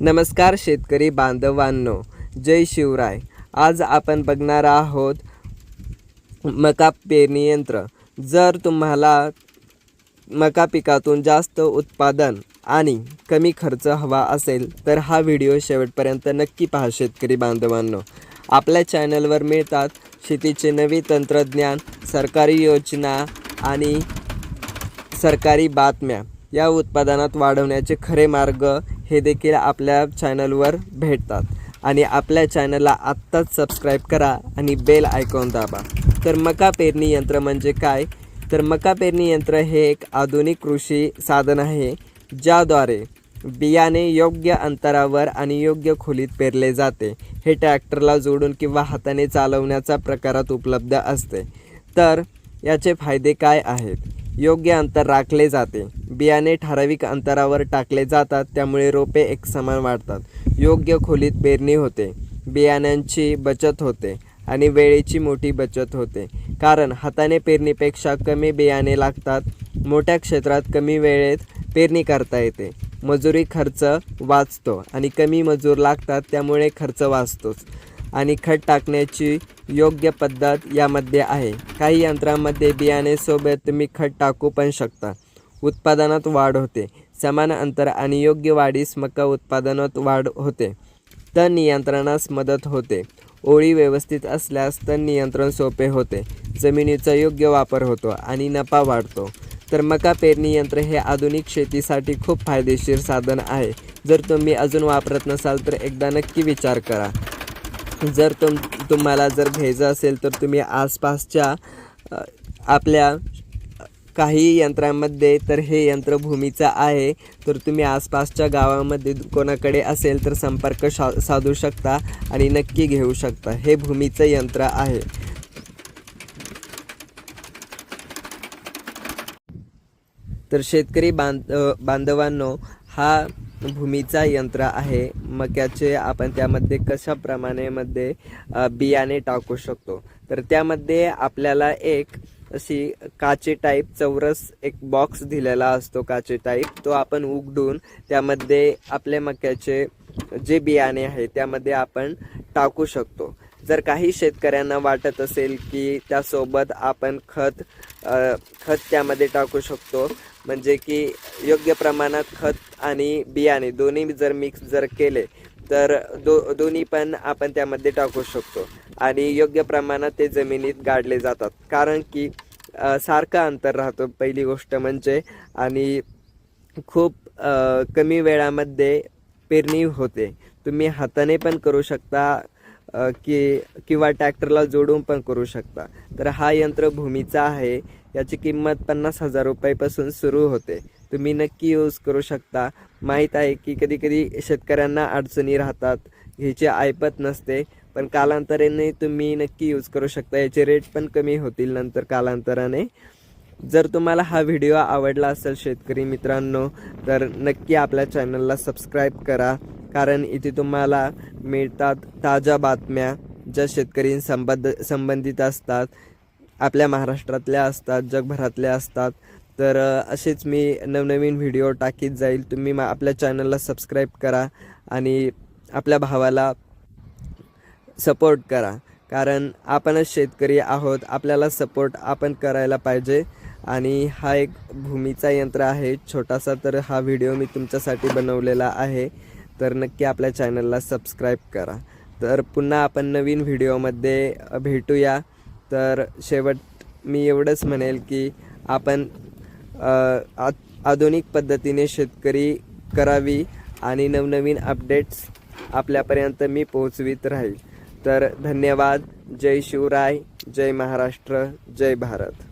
नमस्कार शेतकरी बांधवांनो जय शिवराय. आज आपण बघणार आहोत मका पेरणी यंत्र. जर तुम्हाला मका पिकातून जास्त उत्पादन आणि कमी खर्च हवा असेल तर हा व्हिडिओ शेवटपर्यंत नक्की पहा शेतकरी बांधवांनो. आपल्या चॅनलवर मिळतात शेतीचे नवे तंत्रज्ञान सरकारी योजना आणि सरकारी बातम्या. या उत्पादनात वाढवण्याचे खरे मार्ग हे देखील आपल्या चॅनलवर भेटतात. आणि आपल्या चॅनलला आत्ताच सबस्क्राईब करा आणि बेल आयकॉन दाबा. तर मका पेरणी यंत्र म्हणजे काय? तर मका पेरणी यंत्र हे एक आधुनिक कृषी साधन आहे ज्याद्वारे बियाणे योग्य अंतरावर आणि योग्य खोलीत पेरले जाते. हे ट्रॅक्टरला जोडून किंवा हाताने चालवण्याच्या प्रकारात उपलब्ध असते. तर याचे फायदे काय आहेत? योग्य अंतर राखले जाते. बियाणे ठराविक अंतरावर टाकले जातात त्यामुळे रोपे एकसमान वाढतात. योग्य खोलीत पेरणी होते. बियाण्यांची बचत होते आणि वेळेची मोठी बचत होते. कारण हाताने पेरणीपेक्षा कमी बियाणे लागतात मोठ्या क्षेत्रात कमी वेळेत पेरणी करता येते. मजुरी खर्च वाचतो आणि कमी मजूर लागतात त्यामुळे खर्च वाचतोच. आणि खत टाकण्याची योग्य पद्धत यामध्ये आहे. काही यंत्रांमध्ये बियाणेसोबत तुम्ही खत टाकू पण शकता. उत्पादनात वाढ होते. समान अंतर आणि योग्य वाढीस मका उत्पादनात वाढ होते. तण नियंत्रणास मदत होते. ओळी व्यवस्थित असल्यास तण नियंत्रण सोपे होते. जमिनीचा योग्य वापर होतो आणि नफा वाढतो. तर मका पेरणी यंत्र हे आधुनिक शेतीसाठी खूप फायदेशीर साधन आहे. जर तुम्ही अजून वापरत नसाल तर एकदा नक्की विचार करा. जर तुम तुम्हाला जर घ्यायचं असेल तर तुम्ही आसपासच्या आपल्या काही यंत्रांमध्ये तर हे यंत्र भूमीचं आहे. तर तुम्ही आसपासच्या गावामध्ये कोणाकडे असेल तर संपर्क शा साधू शकता आणि नक्की घेऊ शकता. हे भूमीचं यंत्र आहे. तर शेतकरी बांध बांधवांनो हा भूमीचा यंत्र आहे. मक्याचे आपण त्यामध्ये कशाप्रमाणेमध्ये बियाणे टाकू शकतो? तर त्यामध्ये आपल्याला एक अशी काचे टाईप चौरस एक बॉक्स दिलेला असतो काचे टाईप तो आपण उघडून त्यामध्ये आपल्या मक्याचे जे बियाणे आहे त्यामध्ये आपण टाकू शकतो. जर काही शेतकऱ्यांना वाटत असेल की त्यासोबत आपण खत खत त्यामध्ये टाकू शकतो. म्हणजे की योग्य प्रमाणात खत आणि बियाणे दोन्ही जर मिक्स जर केले तर दो दोन्ही पण आपण त्यामध्ये टाकू शकतो. आणि योग्य प्रमाणात ते जमिनीत गाडले जातात. कारण की सारखं अंतर राहतो पहिली गोष्ट म्हणजे. आणि खूप कमी वेळामध्ये पेरणी होते. तुम्ही हाताने पण करू शकता की किंवा ट्रॅक्टरला जोडून पण करू शकता. तर हा यंत्र भूमीचा आहे. याची किंमत पन्नास हजार रुपयापासून सुरू होते. तुम्ही नक्की यूज करू शकता. माहीत आहे की कधी कधी शेतकऱ्यांना अडचणी राहतात. ह्याची ऐपत नसते. पण कालांतराने तुम्ही नक्की यूज करू शकता. याचे रेट पण कमी होतील नंतर कालांतराने. जर तुम्हाला हा व्हिडिओ आवडला असेल शेतकरी मित्रांनो तर नक्की आपल्या चॅनलला सबस्क्राईब करा. कारण इथे तुम्हाला मिळतात ताज्या बातम्या ज्या शेतकरी संबंध संबंधित असतात आपल्या महाराष्ट्रातल्या असतात जगभरातल्या असतात. तर असेच मी नवनवीन व्हिडिओ टाकीत जाईल. तुम्ही मा आपल्या चॅनलला सबस्क्राईब करा आणि आपल्या भावाला सपोर्ट करा. कारण आपणच शेतकरी आहोत आपल्याला सपोर्ट आपण करायला पाहिजे. आणि हा एक भूमीचा यंत्र आहे छोटासा तर हा व्हिडिओ मी तुमच्यासाठी बनवलेला आहे. तर नक्की आपल्या चॅनलला सबस्क्राईब करा. तर पुन्हा आपण नवीन व्हिडिओमध्ये भेटूया. तर शेवट मी एवढंच म्हणेल की आपण आ आधुनिक पद्धतीने शेतकरी करावी आणि नवनवीन अपडेट्स आपल्यापर्यंत मी पोहोचवीत राहील. तर धन्यवाद. जय शिवराय. जय महाराष्ट्र. जय भारत.